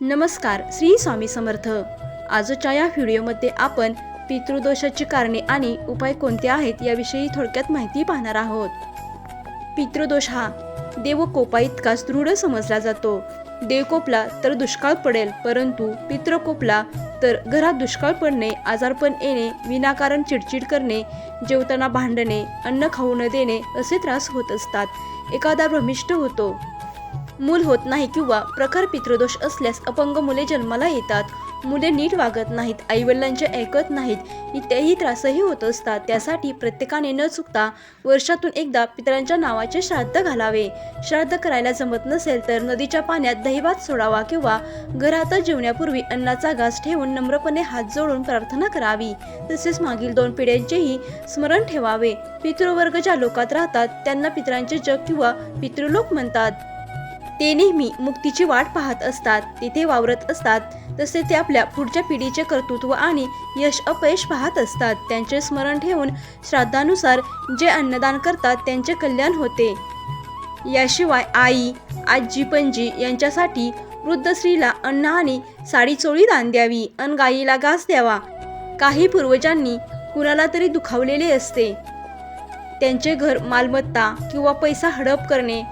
नमस्कार श्री स्वामी समर्थ. आजच्या या व्हिडिओमध्ये आपण पितृदोषाची कारणे आणि उपाय कोणते आहेत याविषयी थोडक्यात माहिती पाहणार आहोत. पितृदोष हा देवकोपा इतकाच दृढ समजला जातो. देव कोपला तर दुष्काळ पडेल परंतु पितृकोपला तर घरात दुष्काळ पडणे आजारपण येणे विनाकारण चिडचिड करणे जेवताना भांडणे अन्न खाऊ न देणे असे त्रास होत असतात. एखादा भ्रमिष्ट होतो. मूल होत नाही किंवा प्रखर पितृदोष असल्यास अपंग मुले जन्माला येतात. मुले नीट वागत नाहीत आईवडिलांचे ऐकत नाहीत इत्यादी त्रासही होत असतात. त्यासाठी प्रत्येकाने न चुकता वर्षातून एकदा पितरांच्या नावाचे श्राद्ध घालावे. श्राद्ध करायला जमत नसेल तर नदीच्या पाण्यात दहिवात सोडावा किंवा घरातच जेवण्यापूर्वी अन्नाचा घास ठेवून नम्रपणे हात जोडून प्रार्थना करावी. तसेच मागील दोन पिढ्यांचेही स्मरण ठेवावे. पितृवर्ग ज्या लोकात राहतात त्यांना पितरांचे जग किंवा पितृलोक म्हणतात. ते नेहमी मुक्तीची वाट पाहत असतात. तिथे वावरत असतात. तसे ते आपल्या पुढच्या पिढीचे कर्तृत्व आणि यश अपयश पाहत असतात. त्यांचे स्मरण ठेवून श्राद्धानुसार जे अन्नदान करतात त्यांचे कल्याण होते. याशिवाय आई आजी पणजी यांच्यासाठी वृद्ध स्त्रीला अन्न आणि साडी चोळी दान द्यावी. अन गायीला घास द्यावा. काही पूर्वजांनी कुणाला तरी दुखावलेले असते. त्यांचे घर मालमत्ता किंवा पैसा हडप करणे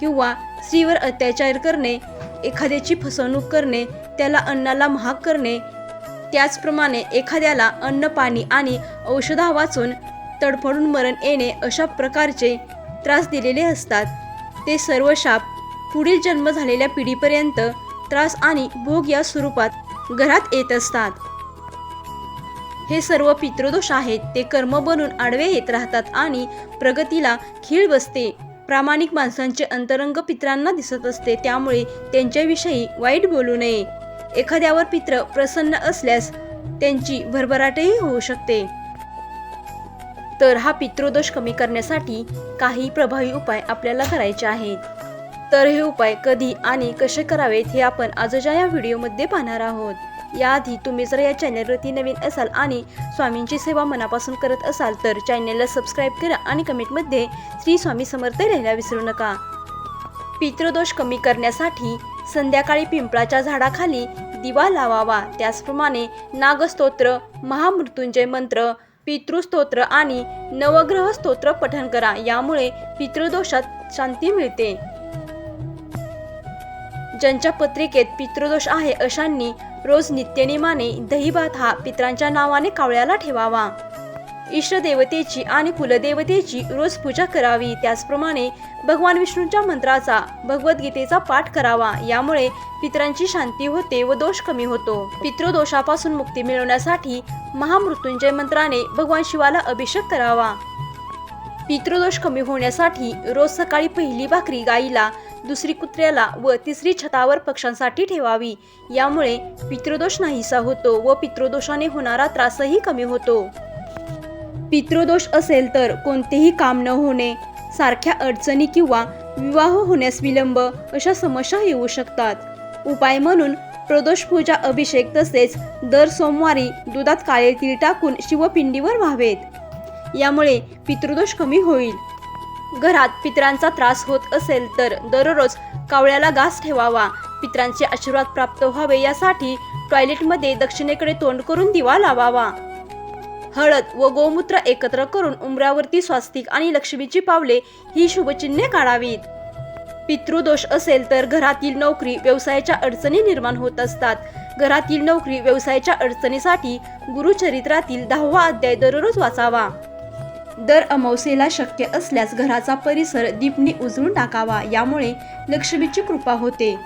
किंवा स्त्रीवर अत्याचार करणे एखाद्याची फसवणूक करणे त्याला अन्नाला महाग करणे त्याचप्रमाणे एखाद्याला अन्न पाणी आणि औषधा वाचून तडफडून मरण येणे अशा प्रकारचे त्रास दिलेले असतात. ते सर्व शाप पुढील जन्म झालेल्या पिढीपर्यंत त्रास आणि भोग या स्वरूपात घरात येत असतात. हे सर्व पितृदोष आहेत ते कर्म बनून आडवे येत राहतात आणि प्रगतीला खीळ बसते. प्रामाणिक माणसांचे अंतरंग पित्रांना दिसत असते त्यामुळे त्यांच्याविषयी वाईट बोलू नये. एखाद्यावर पित्र प्रसन्न असल्यास त्यांची भरभराटही होऊ शकते. तर हा पितृदोष कमी करण्यासाठी काही प्रभावी उपाय आपल्याला करायचे आहेत. तर हे उपाय कधी आणि कसे करावेत हे आपण आजच्या या व्हिडिओमध्ये पाहणार आहोत. याआधी तुम्ही जर या चॅनलवरती नवीन असाल आणि स्वामींची सेवा मनापासून करत असाल तर चॅनलला सबस्क्राईब करा आणि कमेंटमध्ये श्री स्वामी समर्थ लिहायला विसरू नका. पितृदोष कमी करण्यासाठी संध्याकाळी पिंपळाच्या झाडाखाली दिवा लावावा. त्याचप्रमाणे नागस्तोत्र महामृत्युंजय मंत्र पितृस्तोत्र आणि नवग्रह स्तोत्र पठण करा. यामुळे पितृदोषात शांती मिळते. ज्यांच्या पत्रिकेत पितृदोष आहे अशांनी रोज नित्यनेमाने दहीभात हा पित्रांच्या नावाने कावळ्याला ठेवावा. इष्टदेवतेची आणि कुलदेवतेची रोज पूजा करावी. त्याचप्रमाणे भगवान विष्णूंच्या मंत्राचा भगवद्गीतेचा पाठ करावा. यामुळे पित्रांची शांती होते व दोष कमी होतो. पितृदोषापासून मुक्ती मिळवण्यासाठी महामृत्युंजय मंत्राने भगवान शिवाला अभिषेक करावा. पितृदोष कमी होण्यासाठी रोज सकाळी पहिली भाकरी गाईला दुसरी कुत्र्याला व तिसरी छतावर पक्ष्यांसाठी ठेवावी. यामुळे पितृदोष नाहीसा होतो व पितृदोषाने होणारा त्रासही कमी होतो. पितृदोष असेल तर कोणतेही काम न होणे सारख्या अडचणी किंवा विवाह होण्यास विलंब अशा समस्या येऊ शकतात. उपाय म्हणून प्रदोष पूजा अभिषेक तसेच दर सोमवारी दुधात काळे तीळ टाकून शिवपिंडीवर व्हावेत. यामुळे पितृदोष कमी होईल. घरात पितरांचा त्रास होत असेल तर दररोज कावळ्याला घास ठेवावा. पितरांचे आशीर्वाद प्राप्त व्हावे यासाठी टॉयलेटमध्ये दक्षिणेकडे तोंड करून दिवा लावावा. हळद व गोमूत्र एकत्र करून उमरावरती स्वास्तिक आणि लक्ष्मीची पावले ही शुभचिन्हे काढावीत. पितृदोष असेल तर घरातील नोकरी व्यवसायाच्या अडचणी निर्माण होत असतात. घरातील नोकरी व्यवसायाच्या अडचणीसाठी गुरुचरित्रातील दहावा अध्याय दररोज वाचावा. दर अमावस्येला शक्य असल्यास घराचा परिसर दीपनी उजळून टाकावा यामुळे लक्ष्मीची कृपा होते.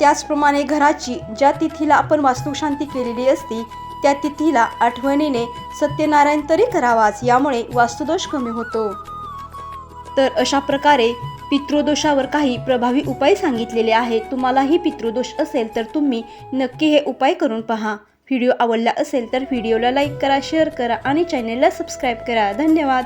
त्याचप्रमाणे घराची ज्या तिथीला आपण वास्तुशांती केलेली असती त्या तिथीला आठवणीने सत्यनारायण तरी करावाच यामुळे वास्तुदोष कमी होतो. तर अशा प्रकारे पितृदोषावर काही प्रभावी उपाय सांगितलेले आहेत. तुम्हालाही पितृदोष असेल तर तुम्ही नक्की हे उपाय करून पहा. व्हिडिओ आवडला असेल तर व्हिडिओला लाईक करा शेअर करा आणि चॅनेलला सबस्क्राईब करा. धन्यवाद.